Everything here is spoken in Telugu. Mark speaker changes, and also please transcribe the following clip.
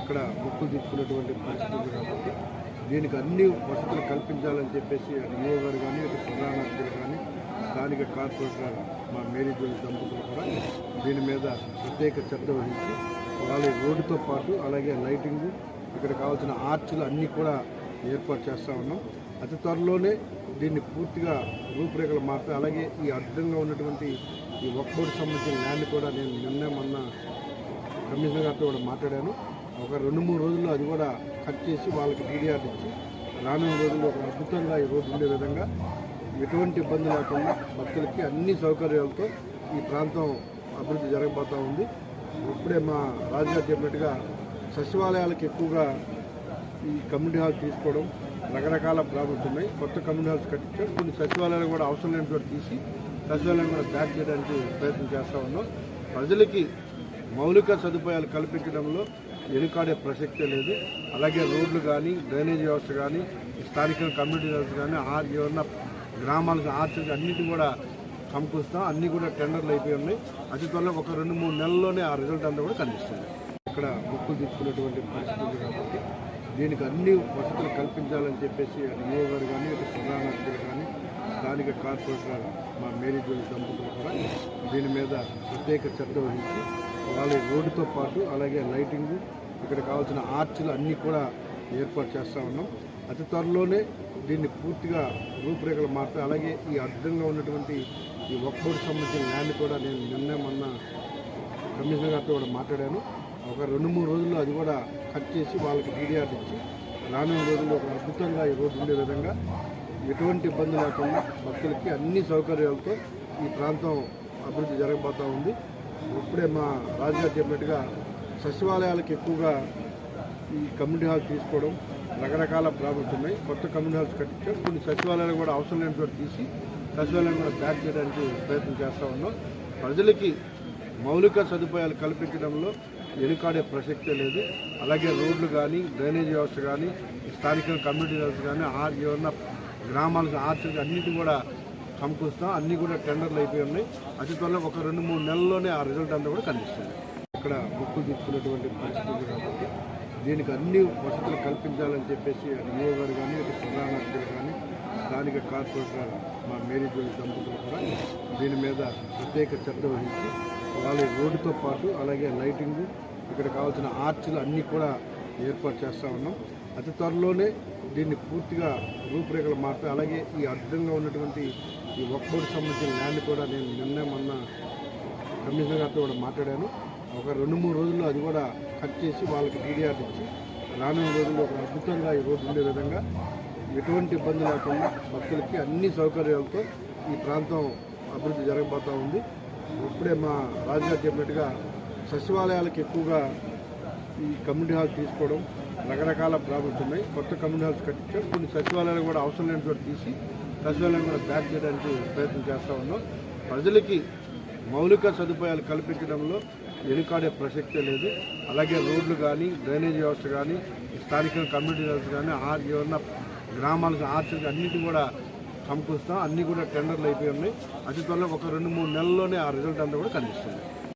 Speaker 1: ఇక్కడ మొక్కులు తీసుకున్నటువంటి పరిస్థితి కాబట్టి దీనికి అన్ని వసతులు కల్పించాలని చెప్పేసి నియో గారు కానీ ఇటు ప్రధాన కానీ స్థానిక కార్పొరేటర్ మా మేరీ దంపతులు కూడా దీని మీద ప్రత్యేక శ్రద్ధ వహించి వాళ్ళ రోడ్డుతో పాటు అలాగే లైటింగ్ ఇక్కడ కావాల్సిన ఆర్చ్లు అన్నీ కూడా ఏర్పాటు చేస్తూ ఉన్నాం. అతి త్వరలోనే దీన్ని పూర్తిగా రూపురేఖలు మార్చి అలాగే ఈ అడ్డంగా ఉన్నటువంటి ఈ ఒక్కోటి సంబంధించిన ల్యాండ్ కూడా నేను నిన్న మొన్న కమిషనర్ గారితో కూడా మాట్లాడాను. ఒక రెండు మూడు రోజుల్లో అది కూడా కట్ చేసి వాళ్ళకి టీడీఆర్ ఇచ్చి రానున్న రోజుల్లో ఒక అద్భుతంగా ఈ రోడ్డు ఉండే విధంగా ఎటువంటి ఇబ్బంది లేకుండా భక్తులకి అన్ని సౌకర్యాలతో ఈ ప్రాంతం అభివృద్ధి జరగబోతూ ఉంది. ఇప్పుడే మా రాజుగారు చెప్పినట్టుగా సచివాలయాలకు ఎక్కువగా ఈ కమ్యూనిటీ హాల్ తీసుకోవడం రకరకాల ప్రాబ్లమ్స్ ఉన్నాయి. కొత్త కమ్యూనిటీ హాల్స్ కట్టించాం కొన్ని సచివాలయాలు కూడా అవసరం లేని చోట తీసి సచివాలయం కూడా ప్యాక్ చేయడానికి ప్రయత్నం చేస్తూ ఉన్నాం. ప్రజలకి మౌలిక సదుపాయాలు కల్పించడంలో వెనుకాడే ప్రసక్తే లేదు. అలాగే రోడ్లు కానీ డ్రైనేజ్ వ్యవస్థ కానీ స్థానిక కమ్యూనిటీ వ్యవస్థ కానీ ఆ ఏమన్నా గ్రామాలకు ఆర్చర్స్ అన్నిటి కూడా సమకూరుస్తాం. అన్నీ కూడా టెండర్లు అయిపోయి ఉన్నాయి. అతి త్వరలో ఒక రెండు మూడు నెలల్లోనే ఆ రిజల్ట్ అంతా కూడా కనిపిస్తుంది. ఇక్కడ మొక్కులు తీసుకున్నటువంటి పరిస్థితి ఉంది కాబట్టి దీనికి అన్ని వసతులు కల్పించాలని చెప్పేసి నియో గారు కానీ ప్రధాన అతిథులు కానీ స్థానిక కార్పొరేటర్ మా మేరీ జోలి దంపతులు కూడా దీని మీద ప్రత్యేక శ్రద్ధ వహించి వాళ్ళ రోడ్డుతో పాటు అలాగే లైటింగ్ ఇక్కడ కావాల్సిన ఆర్చ్లు అన్నీ కూడా ఏర్పాటు చేస్తూ ఉన్నాం. అతి త్వరలోనే దీన్ని పూర్తిగా రూపురేఖలు మారుతాయి. అలాగే ఈ అర్థంగా ఉన్నటువంటి ఈ ఒక్కబోర్డు సంబంధించిన ల్యాండ్ కూడా నేను నిర్ణయం మొన్న కమిషనర్ గారితో కూడా మాట్లాడాను. ఒక రెండు మూడు రోజుల్లో అది కూడా కట్ చేసి వాళ్ళకి టీడీఆర్ ఇచ్చి రానున్న రోజుల్లో ఒక అద్భుతంగా ఈ రోడ్డు ఉండే విధంగా ఎటువంటి ఇబ్బంది లేకుండా భక్తులకి అన్ని సౌకర్యాలతో ఈ ప్రాంతం అభివృద్ధి జరగబోతూ ఉంది. ఇప్పుడే మా రాజుగారు చెప్పినట్టుగా సచివాలయాలకు ఎక్కువగా ఈ కమ్యూనిటీ హాల్ తీసుకోవడం రకరకాల ప్రాబ్లమ్స్ ఉన్నాయి. కొత్త కమ్యూనిటీ హాల్స్ కట్టించాం కొన్ని సచివాలయాలు కూడా అవసరం లేని చోట తీసి సచివాలయం కూడా ప్యాక్ చేయడానికి ప్రయత్నం చేస్తూ ఉన్నాం. ప్రజలకి మౌలిక సదుపాయాలు కల్పించడంలో వెనుకాడే ప్రసక్తే లేదు. అలాగే రోడ్లు కానీ డ్రైనేజ్ వ్యవస్థ కానీ స్థానిక కమ్యూనిటీ వ్యవస్థ కానీ ఏమన్నా గ్రామాలకు ఆర్చర్ అన్నిటి కూడా సమకూరుస్తాం. అన్నీ కూడా టెండర్లు అయిపోయి ఉన్నాయి. అతి త్వరలో ఒక రెండు మూడు నెలల్లోనే ఆ రిజల్ట్ అంతా కూడా కనిపిస్తుంది. ఇక్కడ మొక్కులు తీసుకున్నటువంటి పరిస్థితి కాబట్టి దీనికి అన్ని వసతులు కల్పించాలని చెప్పేసి నియో గారు కానీ ఇటు ప్రధాన కానీ స్థానిక కార్పొరేటర్ మా మేరీ జోలి దంపతులు కూడా దీని మీద ప్రత్యేక శ్రద్ధ వహించి వాళ్ళ రోడ్డుతో పాటు అలాగే లైటింగ్ ఇక్కడ కావాల్సిన ఆర్చ్లు అన్నీ కూడా ఏర్పాటు చేస్తూ ఉన్నాం. అతి త్వరలోనే దీన్ని పూర్తిగా రూపురేఖలు మారుతాయి. అలాగే ఈ అర్థంగా ఉన్నటువంటి ఈ ఒక్కోటి సంబంధించిన ల్యాండ్ కూడా నేను నిన్న మొన్న కమిషనర్ గారితో కూడా మాట్లాడాను. ఒక రెండు మూడు రోజుల్లో అది కూడా కట్ చేసి వాళ్ళకి టీడీఆర్ ఇచ్చి రానున్న రోజుల్లో ఒక అద్భుతంగా ఈ రోడ్డు ఉండే విధంగా ఎటువంటి ఇబ్బంది లేకుండా భక్తులకి అన్ని సౌకర్యాలతో ఈ ప్రాంతం అభివృద్ధి జరగబోతూ ఉంది. ఇప్పుడే మా రాజుగారు చెప్పినట్టుగా సచివాలయాలకు ఎక్కువగా ఈ కమ్యూనిటీ హాల్ తీసుకోవడం రకరకాల ప్రాబ్లమ్స్ ఉన్నాయి. కొత్త కమ్యూనిటీ హాల్స్ కట్టించాం కొన్ని సచివాలయాలు కూడా అవసరం లేని చోట తీసి సచివాలయం కూడా బ్యాక్ చేయడానికి ప్రయత్నం చేస్తూ ఉన్నాం. ప్రజలకి మౌలిక సదుపాయాలు కల్పించడంలో వెనుకాడే ప్రసక్తే లేదు. అలాగే రోడ్లు కానీ డ్రైనేజ్ వ్యవస్థ కానీ స్థానిక కమ్యూనిటీ వ్యవస్థ కానీ ఆ ఏమన్నా గ్రామాలకు ఆర్చర్స్ అన్నిటి కూడా సమకూరుస్తాం. అన్నీ కూడా టెండర్లు అయిపోయి ఉన్నాయి. అతి త్వరలో ఒక రెండు మూడు నెలల్లోనే ఆ రిజల్ట్ అంతా కూడా కనిపిస్తుంది.